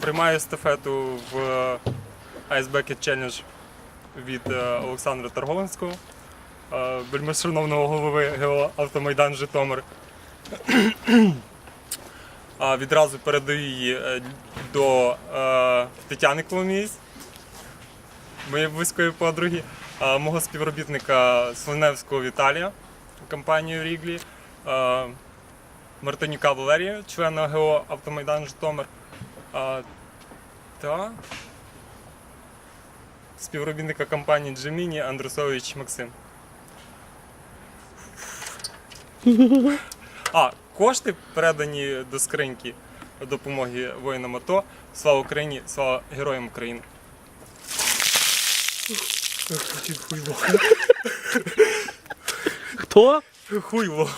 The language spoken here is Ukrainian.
Приймаю естафету в Ice Bucket Challenge від е, Олександра Тарговинського, е, вельмишановного голови ГО Автомайдан Житомир. Відразу передаю її е, до Тетяни Коломієць, моєї близької подруги, мого співробітника Слоневського Віталія, компанію Ріглі, Мартинюка Валерія, члена ГО Автомайдан Житомир. Е, Та співробітника компанії Джеміні Андрусович Максим. А, кошти передані до скриньки допомоги воїнам АТО. Слава Україні, слава героям України. Хто? Хуйло.